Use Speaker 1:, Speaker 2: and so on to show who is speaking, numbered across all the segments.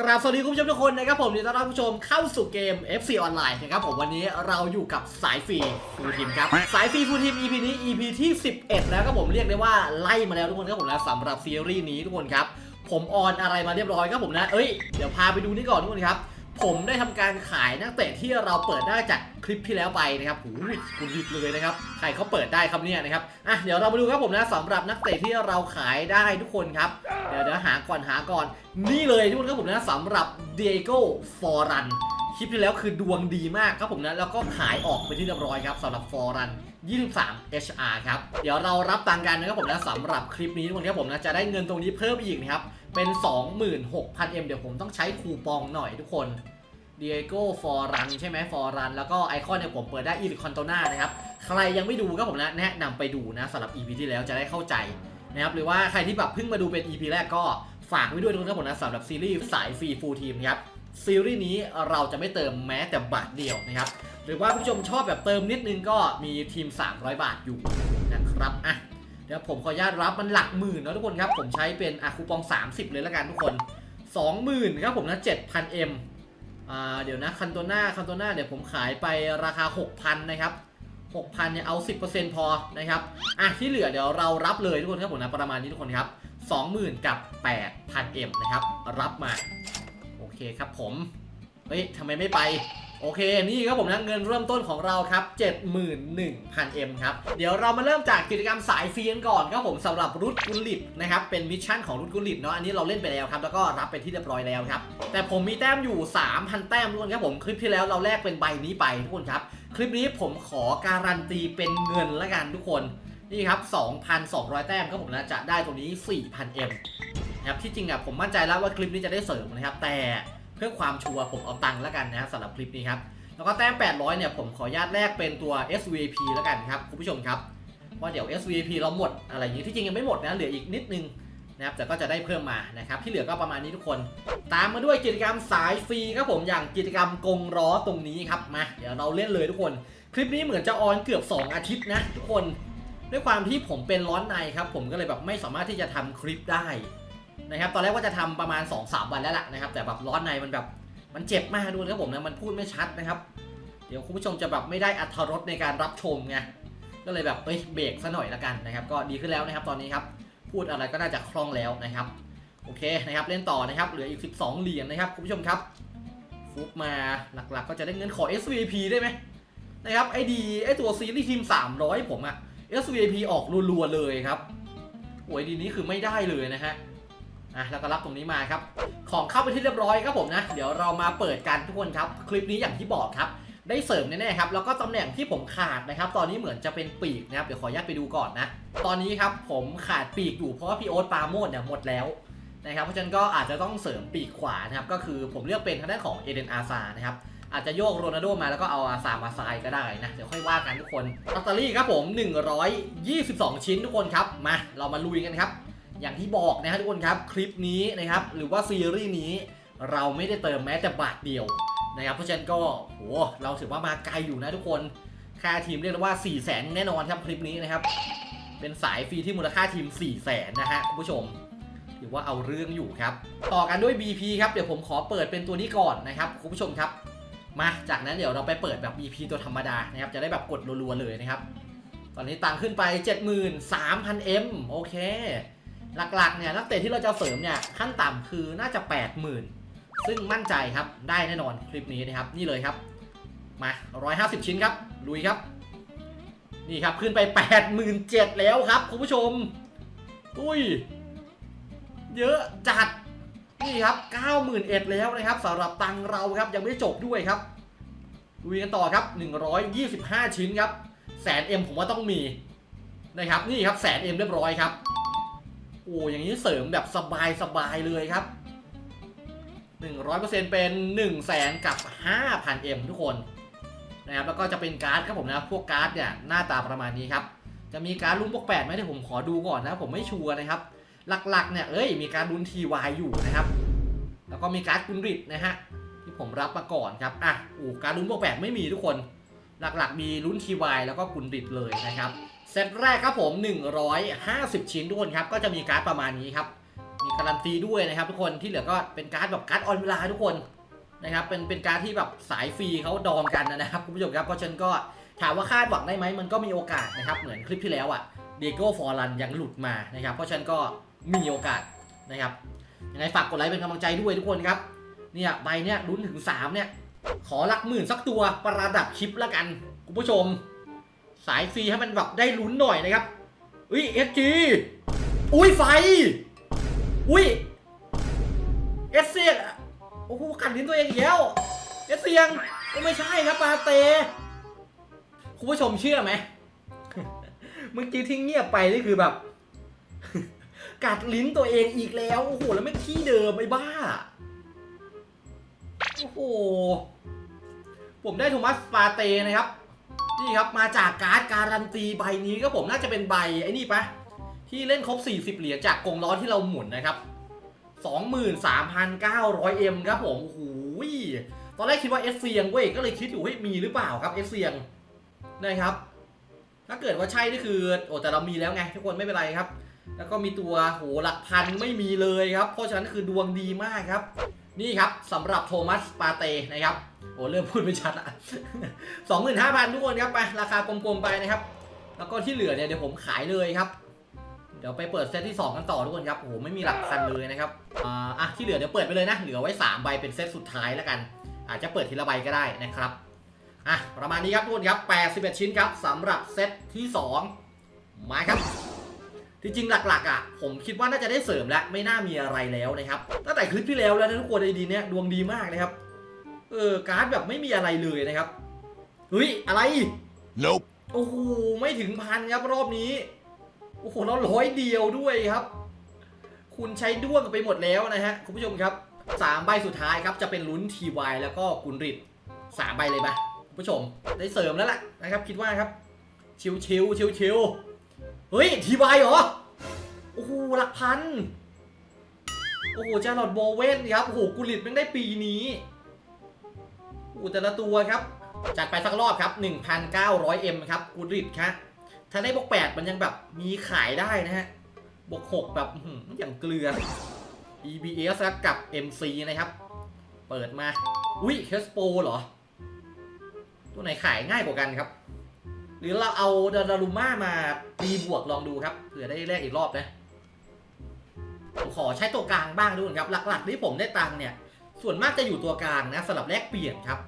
Speaker 1: กราบสวัสดีคุณผู้ชมทุกคนนะครับผมยินดีต้อนรับผู้ชมเข้าสู่เกม FC ออนไลน์นะครับผมวันนี้เราอยู่กับสายฟรีฟูลทีมครับ สายฟรีฟูลทีม EP นี้ EP ที่ 11 แล้วก็ผมเรียกได้ว่าไล่มาแล้วทุกคนครับผมนะสำหรับซีรีส์นี้ทุกคนครับ ผมออนอะไรมาเรียบร้อยครับผมนะ เอ้ย เดี๋ยวพาไปดูนี่ก่อนทุกคนครับ ผมได้ทำการขายนักเตะที่เราเปิดได้จากคลิปที่แล้วไปนะครับหูคุณวิดเลยนะครับ ใครเขาเปิดได้ครับเนี่ยนะครับ อะ เดี๋ยวเรามาดูครับผมนะสำหรับนักเตะที่เราขายได้ทุกคนครับ เดี๋ยวเดี๋ยวหาก่อนหาก่อน นี่เลยทุกคนครับผมนะสำหรับเดโก้ฟอรันคลิปที่แล้วคือดวงดีมากครับผมนะแล้วก็ขายออกไปที่เรียบร้อยครับสำหรับฟอรัน23 HR ครับ เดี๋ยวเรารับตังกันนะครับผมนะสำหรับคลิปนี้ทุกคนครับผมนะจะได้เงินตรงนี้เพิ่มอีกนะครับ เป็น 26,000 M เดี๋ยวผมต้องใช้คูปองหน่อยทุกคนเดียโก้ฟอรันใช่ไหมฟอรันแล้วก็ไอคอนเนี่ยผมเปิดได้อีลิคอนโตนานะครับ ใครยังไม่ดูก็ผมนะแนะนำไปดูนะสำหรับ EP ที่แล้วจะได้เข้าใจนะครับหรือว่าใครที่แบบเพิ่งมาดูเป็น EP แรกก็ฝากไว้ด้วยนะครับผมนะสำหรับซีรีส์สายฟรีฟูลทีมนะครับซีรีส์นี้เราจะไม่เติมแม้แต่บาทเดียวนะครับ หรือว่าผู้ชมชอบแบบเติมนิดนึงก็มีทีม 300 บาทอยู่นะครับอะ เดี๋ยวผมขออนุญาตรับมันหลักหมื่นนะทุกคนครับ ผมใช้เป็นอะคูปอง 30 เลยละกันทุกคน 20,000ครับผมนะ7,000 M อ่าเดี๋ยวนะคันโตน่าคันโตน่าเดี๋ยวผมขายไปราคา 6,000 นะครับ6,000เนี่ยเอา 10%พอนะครับอะที่เหลือเดี๋ยวเรารับเลยทุกคนครับผมนะประมาณนี้ทุกคนครับ 20,000 กับ 8,000 M นะครับ รับมา โอเคครับผม เฮ้ยทำไมไม่ไป โอเค นี่ครับผมนะเงินเริ่มต้นของเราครับ 71,000 M ครับเดี๋ยวเรามาเริ่มจากกิจกรรมสายฟรีกันก่อนครับผมสำหรับรุดกุลิตนะครับเป็นมิชชั่นของรุดกุลิตเนาะอันนี้เราเล่นไปแล้วครับแล้วก็รับไปที่เรียบร้อยแล้วครับแต่ผมมีแต้มอยู่ 3,000 แต้มทุกคนครับผมคลิปที่แล้วเราแลกเป็นใบนี้ไปทุกคนครับคลิปนี้ผมขอการันตีเป็นเงินละกันทุกคนนี่ครับ 2,200 แต้มครับผมนะจะได้ตรงนี้ 4,000 M นะครับที่จริงอะผมมั่นใจแล้วว่าคลิปนี้จะได้เสริมนะครับแต่ พื่อความชัวร์ผมเอาตังค์แล้วกันนะครับสำหรับคลิปนี้ครับ แล้วก็แต้ม 800 เนี่ยผมขออนุญาตแลกเป็นตัว SVP แล้วกันครับคุณผู้ชมครับ ว่าเดี๋ยว SVP เราหมดอะไรอย่างนี้ที่จริงยังไม่หมดนะเหลืออีกนิดนึงนะครับแต่ก็จะได้เพิ่มมานะครับที่เหลือก็ประมาณนี้ทุกคน ตามมาด้วยกิจกรรมสายฟรีครับผมอย่างกิจกรรมกงล้อตรงนี้ครับมาเดี๋ยวเราเล่นเลยทุกคน คลิปนี้เหมือนจะออนเกือบ 2 อาทิตย์นะทุกคน ด้วยความที่ผมเป็นร้อนในครับผมก็เลยแบบไม่สามารถที่จะทำคลิปได้ นะครับตอนแรกว่าจะทำประมาณ 2-3 วันแล้วล่ะนะครับ แต่แบบร้อนในมันแบบมันเจ็บมากด้วยครับผมนะมันพูดไม่ชัดนะครับ เดี๋ยวคุณผู้ชมจะแบบไม่ได้อัธรสในการรับชมไงก็เลยแบบเอ้ยเบรกซะหน่อยละกันนะครับ ก็ดีขึ้นแล้วนะครับ ตอนนี้ครับพูดอะไรก็น่าจะคล่องแล้วนะครับ โอเคนะครับเล่นต่อนะครับเหลืออีก 12 เหรียญนะครับคุณผู้ชมครับฟุบมาหลักๆ ก็จะได้เงินขอ SVP ได้ไหมนะครับไอดีไอตัวซีรีส์ทีม 300 ผมอะ SVP ออกรัวๆเลยครับโอ้ยดีนี้คือไม่ได้เลยนะฮะ อะแล้วก็รับตรงนี้มาครับ ของเข้าไปที่เรียบร้อยครับผมนะ เดี๋ยวเรามาเปิดกันทุกคนครับ คลิปนี้อย่างที่บอกครับ ได้เสริมแน่ๆครับ แล้วก็ตำแหน่งที่ผมขาดนะครับ ตอนนี้เหมือนจะเป็นปีกนะครับ เดี๋ยวขออนุญาตไปดูก่อนนะ ตอนนี้ครับผมขาดปีกอยู่เพราะว่าพี่โอ๊ตปาโมดเนี่ยหมดแล้วนะครับ เพราะฉะนั้นก็อาจจะต้องเสริมปีกขวานะครับ ก็คือผมเลือกเป็นทางด้านของเอเดนอาซานะครับอาจจะโยกโรนัลโดมาแล้วก็เอาอาซามาซายก็ได้นะ เดี๋ยวค่อยว่ากันทุกคนลอตเตอรี่ครับผม 122 ชิ้นทุกคนครับ มาเรามาลุยกันครับ อย่างที่บอกนะครับทุกคนครับคลิปนี้นะครับหรือว่าซีรีส์นี้เราไม่ได้เติมแม้แต่บาทเดียวนะครับเพราะฉะนั้นก็โหเราถือว่ามาไกลอยู่นะทุกคนค่าทีมเรียกว่า4 0 0แสนแน่นอนครับคลิปนี้นะครับ เป็นสายฟรีที่มูลค่าทีม4 0 0แสนนะฮะคุณผู้ชมถือว่าเอาเรื่องอยู่ครับ ต่อกันด้วย BP ครับเดี๋ยวผมขอเปิดเป็นตัวนี้ก่อนนะครับคุณผู้ชมครับ มาจากนั้นเดี๋ยวเราไปเปิดแบบ BP ตัวธรรมดานะครับจะได้แบบกดรัวๆเลยนะครับ ตอนนี้ตังขึ้นไป 73,000 M โอเค หลักๆเนี่ยนักเตะที่เราจะเสริมเนี่ยขั้นต่ำคือน่าจะ 80,000 ซึ่งมั่นใจครับได้แน่นอนคลิปนี้นะครับนี่เลยครับ มา 150 ชิ้นครับลุยครับ นี่ครับขึ้นไป 87,000แล้วครับคุณผู้ชม อุ้ย เยอะจัดนี่ครับ91,000แล้วนะครับสำหรับตังเราครับยังไม่จบด้วยครับลุยกันต่อครับ 125 ชิ้นครับแสนเอ็มผมว่าต้องมีนะครับนี่ครับแสนเอ็มเรียบร้อยครับ โอ้อย่างนี้เสริมแบบสบายสบายเลยครับ 100%เป็น 1 0 0 0 0แสนกับ 5,000 M ทุกคนนะครับแล้วก็จะเป็นการ์ดครับผมนะพวกการ์ดเนี่ยหน้าตาประมาณนี้ครับ จะมีการ์ดลุ้นพวก8ไหมเดี๋ยวผมขอดูก่อนนะผมไม่ชัวร์นะครับ หลักๆเนี่ยเอ้ยมีการ์ดลุ้นทีวายอยู่นะครับ แล้วก็มีการ์ดกุนริดนะฮะที่ผมรับมาก่อนครับอะโอ้การลุ้นพวก8ไม่มีทุกคน หลักๆ มีลุ้นทีวายแล้วก็กุนริดเลยนะครับ เซตแรกครับผม 150 ชิ้นทุกคนครับ ก็จะมีการ์ดประมาณนี้ครับ มีการันตีด้วยนะครับทุกคนที่เหลือก็เป็นการ์ดแบบการ์ดออนเวลาทุกคนนะครับเป็นเป็นการ์ดที่แบบสายฟรีเขาดองกันนะครับคุณผู้ชมครับเพราะฉะนันก็ถามว่าคาดหวังได้ไหมมันก็มีโอกาสนะครับเหมือนคลิปที่แล้วอะเดโก้ฟอร์ลันยังหลุดมานะครับเพราะฉะนั้นก็มีโอกาสนะครับยังไงฝากกดไลค์เป็นกำลังใจด้วยทุกคนครับเนี่ยใบเนี่ยลุ้นถึงสามเนี่ย ขอหลักหมื่นสักตัวประดับคลิปละกันคุณผู้ชม สายฟรีให้มันแบบได้ลุ้นหน่อยนะครับ อุ้ยเอสจีอุ้ยไฟ อุ้ยเอสเซียงโอ้โหกัดลิ้นตัวเองอีกแล้วเอสเซียงก็ไม่ใช่ครับปาเต คุณผู้ชมเชื่อไหมเมื่อกี้ที่เงียบไปนี่คือแบบ กัดลิ้นตัวเองอีกแล้ว โอ้โห แล้วไม่ที่เดิมไอ้บ้า โอ้โห ผมได้โทมัสปาเตนะครับ นี่ครับมาจากการ์ดการันตีใบนี้ก็ผมน่าจะเป็นใบไอ้นี่ปะที่เล่นครบ 40 เหรียญจากกงล้อที่เราหมุนนะครับ 23,900M ครับผมโอ้โหตอนแรกคิดว่าเอสเซียงเว้ยก็เลยคิดอยู่เฮ้ยมีหรือเปล่าครับเอสเซียงนะครับ ถ้าเกิดว่าใช่นี่คือโอ้แต่เรามีแล้วไงทุกคนไม่เป็นไรครับ แล้วก็มีตัวโหหลักพันไม่มีเลยครับ เพราะฉะนั้นคือดวงดีมากครับ นี่ครับสำหรับโทมัสปาเตนะครับ โอ้เริ่มพูดไม่ชัดละสองหมื่นห้าพันทุกคนครับไปราคากลมๆไปนะครับ แล้วก็ที่เหลือเนี่ยเดี๋ยวผมขายเลยครับ เดี๋ยวไปเปิดเซตที่ 2 กันต่อทุกคนครับโอ้โหไม่มีหลักพันเลยนะครับอ่าอะที่เหลือเดี๋ยวเปิดไปเลยนะเหลือไว้3ใบเป็นเซตสุดท้ายแล้วกัน อาจจะเปิดทีละใบก็ได้นะครับอะประมาณนี้ครับทุกคนครับ81 ชิ้นครับสำหรับเซตที่ 2 มาครับที่จริงหลักๆอะผมคิดว่าน่าจะได้เสริมแล้วไม่น่ามีอะไรแล้วนะครับตั้งแต่คลิปที่แล้วแล้วนะทุกคนไอดีเนี้ยดวงดีมากนะครับ เออการ์ดแบบไม่มีอะไรเลยนะครับเฮ้ยอะไร
Speaker 2: Nope.
Speaker 1: โอ้โหไม่ถึงพันครับรอบนี้โอ้โหแล้วร้อยเดียวด้วยครับ คุณใช้ด้วงไปหมดแล้วนะฮะคุณผู้ชมครับสามใบสุดท้ายครับจะเป็นลุ้นทีวายแล้วก็กุนริดสามใบเลยไหมคุณผู้ชมได้เสริมแล้วล่ะนะครับ คิดว่าครับ ชิวชิวชิวชิวๆเฮ้ยทีวายเหรอโอ้โหหลักพันโอ้โหจารอดโบเว่นครับโอ้โหกุริดแม่งได้ปีนี้โอ้โหแต่ละตัวครับ จัดไปสักรอบครับ 1,900M ครับกูริดครับถ้าได้บวก8มันยังแบบมีขายได้นะฮะบวก6แบบอย่างเกลือ EBS ครับกับ MC นะครับ เปิดมา อุ้ยเคสโปเหรอ ตัวไหนขายง่ายกว่ากันครับ หรือเราเอาดาราลูม่ามาตีบวกลองดูครับเผื่อได้แลกอีกรอบนะผมขอใช้ตัวกลางบ้างด้วยครับ หลักๆที่ผมได้ตังเนี่ย ส่วนมากจะอยู่ตัวกลางนะสำหรับแลกเปลี่ยนครับ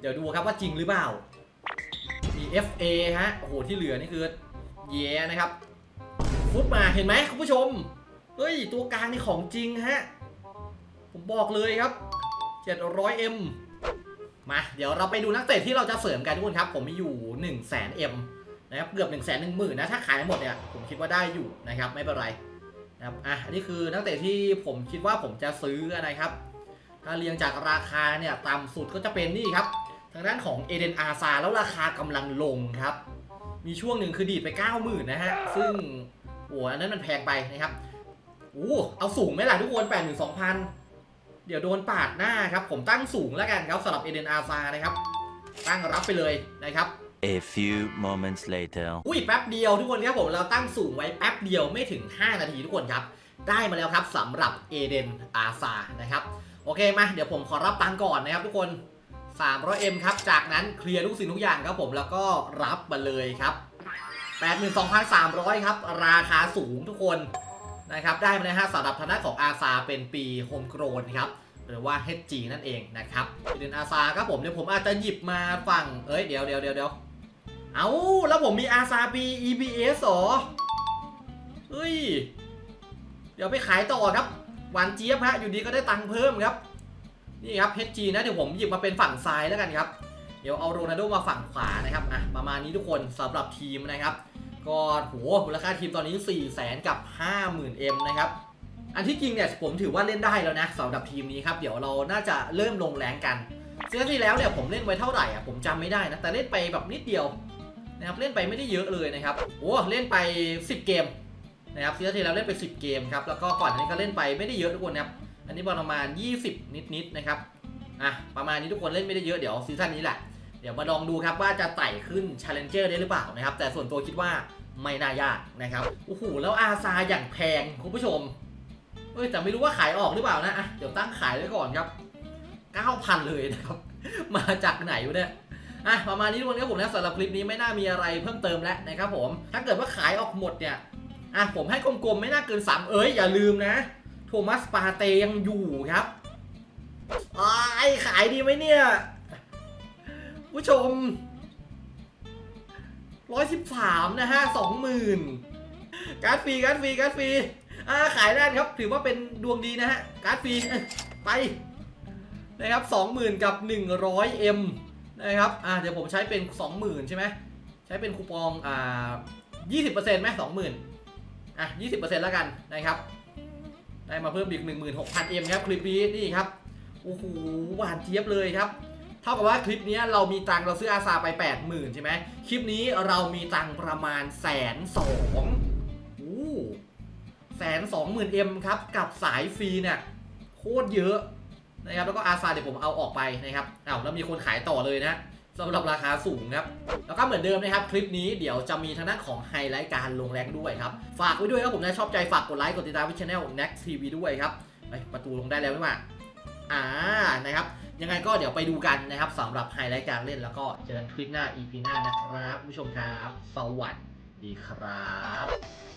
Speaker 1: เดี๋ยวดูครับว่าจริงหรือเปล่ามี FA ฮะ โอ้โห ที่เหลือนี่คือเยนะครับ ฟุตมาเห็นไหมคุณผู้ชม เฮ้ย ตัวกลางนี่ของจริงฮะ ผมบอกเลยครับ 700M มา เดี๋ยวเราไปดูนักเตะที่เราจะเสริมกันทุกคนครับ ผมมีอยู่ 1 0 0 0 0 0 M นะครับ เกือบ 1 1 0 0 0 0นะ ถ้าขายหมดเนี่ย ผมคิดว่าได้อยู่นะครับ ไม่เป็นไรนะครับ อะนนี้คือนักเตะที่ผมคิดว่าผมจะซื้อนะครับ ถ้าเรียงจากราคาเนี่ยต่ำสุดก็จะเป็นนี่ครับ ทางด้านของเอเดนอาซาแล้วราคากำลังลงครับ มีช่วงหนึ่งคือดีดไป 90,000 นะฮะ ซึ่งโอ้อันนั้นมันแพงไปนะครับโอ้เอาสูงไหมล่ะทุกคน 82,000 เดี๋ยวโดนปาดหน้าครับ ผมตั้งสูงแล้วกันครับสำหรับเอเดนอาซานะครับ ตั้งรับไปเลยนะครับ
Speaker 2: A few moments later.
Speaker 1: อุ้ยแป๊บเดียวทุกคนครับผมเราตั้งสูงไว้แป๊บเดียวไม่ถึง 5 นาทีทุกคนครับ ได้มาแล้วครับสำหรับเอเดนอาซานะครับโอเคมาเดี๋ยวผมขอรับตังก่อนนะครับทุกคน 300M ครับ จากนั้นเคลียร์ทุกสิ่งทุกอย่างครับผมแล้วก็รับมาเลยครับ 82,300 ครับ ราคาสูงทุกคนนะครับได้มาเลยฮะสำหรับทางด้านของอาซาเป็นปีโฮมโกรนครับหรือว่า HG นั่นเองนะครับเดนอาซาครับผมเดี๋ยวผมอาจจะหยิบมาฝั่งเอ้ยเดี๋ยวเดี๋ยวเดี๋ยวเดี๋ยวเอาแล้วผมมีอาซาปี EBS เหรอเฮ้ย เดี๋ยวไปขายต่อครับ หวานเจี๊ยบฮะอยู่ดีก็ได้ตังค์เพิ่มครับ นี่ครับ HG นะเดี๋ยวผมหยิบมาเป็นฝั่งซ้ายแล้วกันครับ เดี๋ยวเอาโรนัลโดมาฝั่งขวานะครับอะประมาณนี้ทุกคนสำหรับทีมนะครับ ก็โหมูลค่าทีมตอนนี้4 0 0แสนกับ 50,000 M นะครับอันที่จริงเนี่ยผมถือว่าเล่นได้แล้วนะสำหรับทีมนี้ครับเดี๋ยวเราน่าจะเริ่มลงแรงกันซีซั่นที่แล้วเนี่ยผมเล่นไว้เท่าไหร่อะผมจำไม่ได้นะแต่เล่นไปแบบนิดเดียวนะครับเล่นไปไม่ได้เยอะเลยนะครับโอ้เล่นไป 10 เกม นะครับซีซั่นที่แล้วเล่นไป 10 เกมครับ แล้วก็ก่อนอันนี้ก็เล่นไปไม่ได้เยอะทุกคนนะครับ อันนี้ประมาณ 20 นิดๆนะครับ อะ ประมาณนี้ทุกคนเล่นไม่ได้เยอะ เดี๋ยวซีซั่นนี้แหละ เดี๋ยวมาลองดูครับว่าจะไต่ขึ้น Challenger ได้หรือเปล่านะครับ แต่ส่วนตัวคิดว่าไม่น่ายากนะครับ โอ้โห แล้วอาซาอย่างแพงคุณผู้ชม เอ้ย แต่ไม่รู้ว่าขายออกหรือเปล่านะ อะ เดี๋ยวตั้งขายไว้ก่อนครับ 9,000 เลยนะครับ มาจากไหนวะเนี่ยอะประมาณนี้ทุกคนครับผมนะสำหรับคลิปนี้ไม่น่ามีอะไรเพิ่มเติมแล้วนะครับผม ถ้าเกิดว่าขายออกหมดเนี่ย อะผมให้กลมๆไม่น่าเกิน 3 เอ้ยอย่าลืมนะ โทมัสปาเตยังอยู่ครับอ้ขายดีไหมเนี่ย ผู้ชม 113 นะฮะ 20,000 การ์ดฟรีการ์ดฟรีการ์ดฟรีอ่าขายได้ครับ ถือว่าเป็นดวงดีนะฮะ การ์ดฟรีไปนะครับ 20,000 กับ 100M นะครับอ่าเดี๋ยวผมใช้เป็น 20,000 ใช่ไหมใช้เป็นคูปองอ่า20%ไหม20,000 อะ 20%แล้วกันนะครับ ได้มาเพิ่มอีก 16,000M ครับ คลิปนี้นี่ครับ โอ้โห หวานเจี๊ยบเลยครับ เท่ากับว่าคลิปนี้เรามีตังเราซื้ออาซาไป 80,000 ใช่ไหม คลิปนี้เรามีตังประมาณแสนสองโอ้แสนสองหมื่นเอ็มครับ กับสายฟรีเนี่ยโคตรเยอะนะครับ แล้วก็อาซาเดี๋ยวผมเอาออกไปนะครับอ้าวแล้วมีคนขายต่อเลยนะ สำหรับราคาสูงครับ แล้วก็เหมือนเดิมนะครับ คลิปนี้เดี๋ยวจะมีทางด้านของไฮไลท์การลงแรงด้วยครับ ฝากไว้ด้วยครับผมนะชอบใจฝากกดไลค์กดติดตามวิช anel next tv ด้วยครับไปประตูลงได้แล้วไหมวะอ่านะครับยังไงก็เดี๋ยวไปดูกันนะครับสำหรับไฮไลท์การเล่นแล้วก็เจอกันคลิปหน้า EP หน้านะครับผู้ชมครับสวัสดีครับ